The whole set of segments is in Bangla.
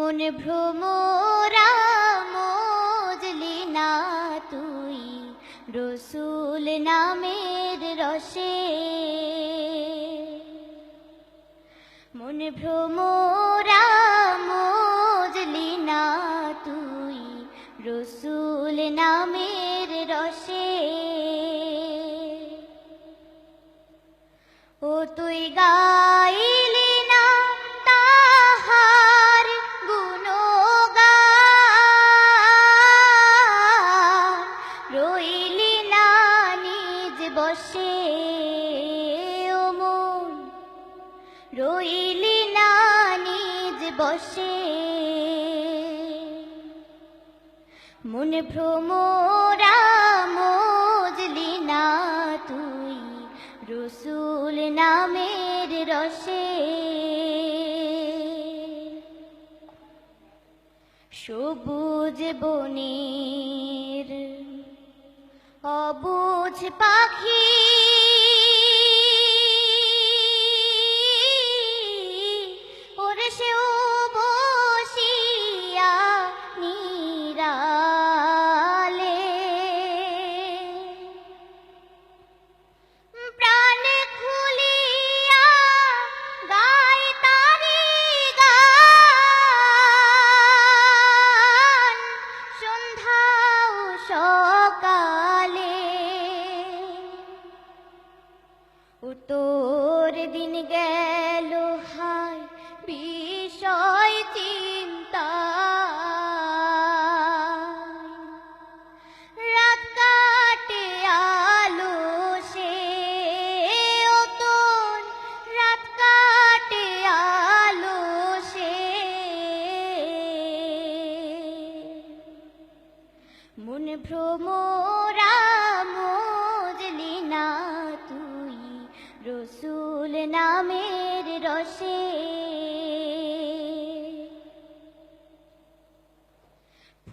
মন ভ্রমরা মজলি না তুই, রসুল নামের রসে। মন ভ্রমরা মজলি না তুই, রসুল নামের রসে। ও তুই গাইলি ও মন রইলি না বসে। মন ভ্রমরা মজলি না তুই, রসুল নামের রসে। সবুজ বনের অবুঝ পাখি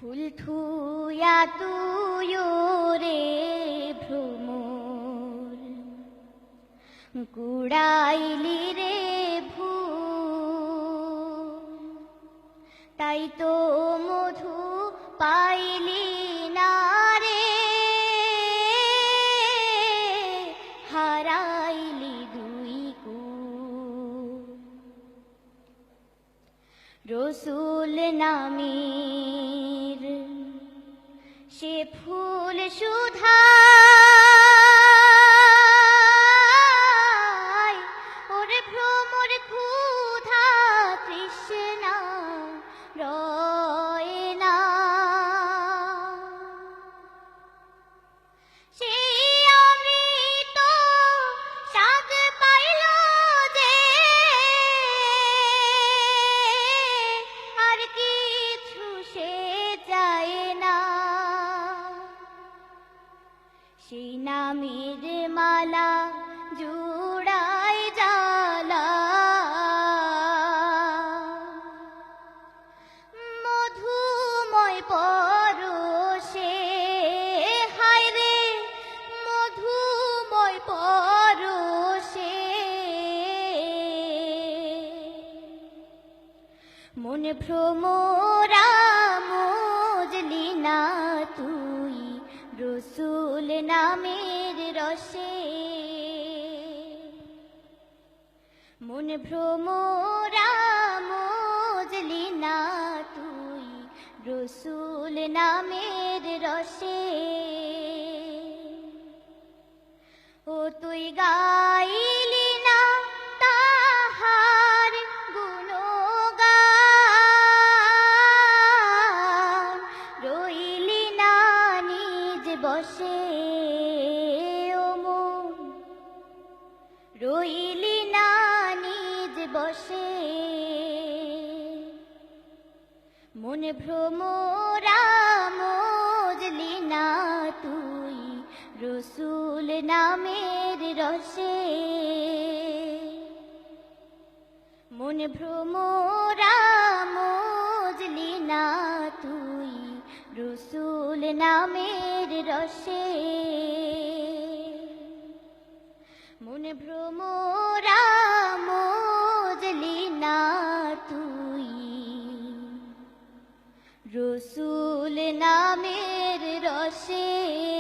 ফুল থুয়া তুই রে ভ্রমর। কুড়াইলি রে ভূ তাই তো মধু পাইলি না রে। হারাইলি দুই কু রসুল নামের फूल शुभा জুড়াই জালা মধুময় মধুময় মন মজলি না তুই রসুল নামের রসে। মন ভ্রমরা মজলি না তুই, রসুল নামের রসে। ও তুই গাইলি না তাহার গুণগান, রইলি না নিজ বসে ও মন। রইলি তুই রসুল নামের রসে মন ভ্রমরা মজলি না তুই রসুল নামের রসে। মন ভ্রমরা রসুল নামের রসে